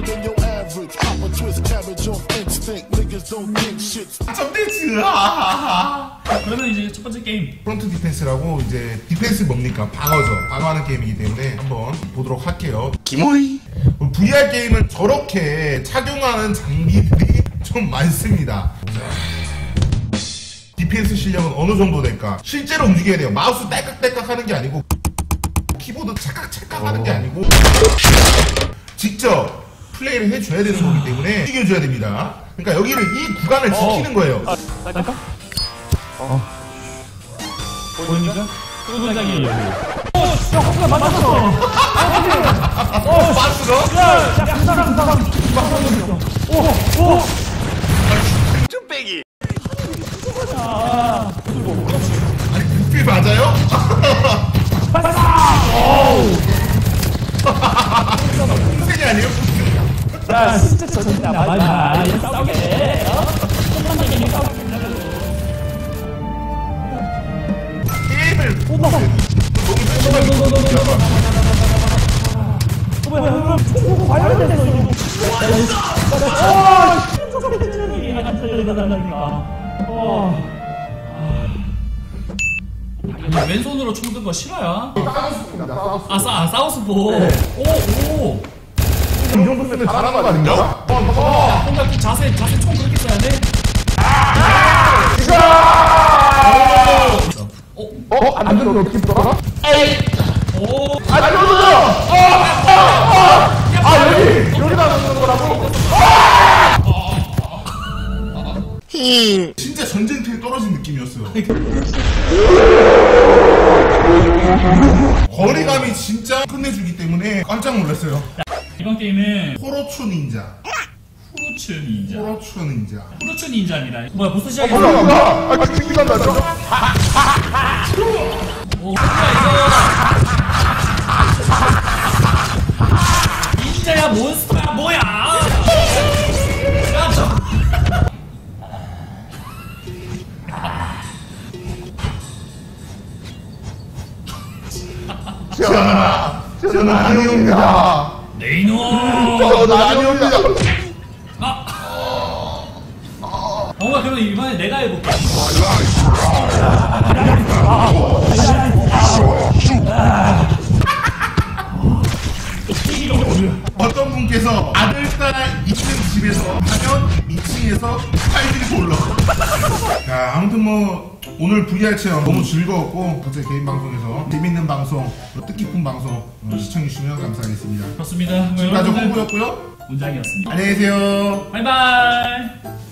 than your average. Pop a twist cabbage on instinct. Niggas don't think shit's 컨텐츠 하하하 그러면 이제 첫 번째 게임. 프론트 디펜스라고 이제 디펜스 뭡니까? 방어죠 방어하는 게임이기 때문에 한번 보도록 할게요. 기모이 VR 게임은 저렇게 착용하는 장비들이 좀 많습니다. 디펜스 실력은 어느 정도 될까? 실제로 움직여야 돼요. 마우스 딸깍딸깍 하는 게 아니고 키보드 찰칵찰칵 하는 게 아니고. 직접 플레이를 해줘야 되는 거기 때문에 움직여줘야 됩니다. 그러니까 여기를 이 구간을 지키는 거예요. 할까? 어. 보입니까? 뚜둥장이 마우스가 쭈빼기. 아니 국비 맞아요? 풍색이 아니에요? 야 진짜 진짜 맞아 얘 싸우게. 해 어? 게임을 너무 심하게 왼손으로 총든 거 싫어요? 아, 싸, 아, 사우스포. 오, 오. 이 정도 쓰면 잘하는 거 아닌가? 뭔가 좀 자세, 자세 총 그렇게 써야 돼? 어? 안 되는 어떻게 들어가? 오. 아, 들어오죠! 아, 여기! 여기다 넣는 거라고? 진짜 전쟁터에 떨어진 느낌이었어요. 거리감이 진짜 끝내주기 때문에 깜짝 놀랐어요. 이번 게임은 호로추 닌자. 후르츠 닌자. 호로추 닌자. 후르츠 닌자입니다. 뭐야, 벌써 시작했어? 뭐야? 아, 생기가 나죠? 오, 뭐야, 이거. 닌자야, 몬스터야, 뭐야? 야, 저. 전하! 저는 아니옵니다. 네이노! 저는 아니옵니다. 아! 뭔가 그럼 이번에 내가 해볼게. 어떤 분께서 아들, 딸 있는 집에서 하면 2층에서 팔들이 올라. 자, 아무튼 뭐 오늘 VR 체험 너무 즐거웠고 어제 개인 방송에서 재밌는 방송, 또 뜻깊은 방송 어, 시청해주시면 감사하겠습니다. 그렇습니다. 뭐 지금까지 여러분들 홍보였고요. 문장이었습니다. 안녕히 계세요. 바이바이!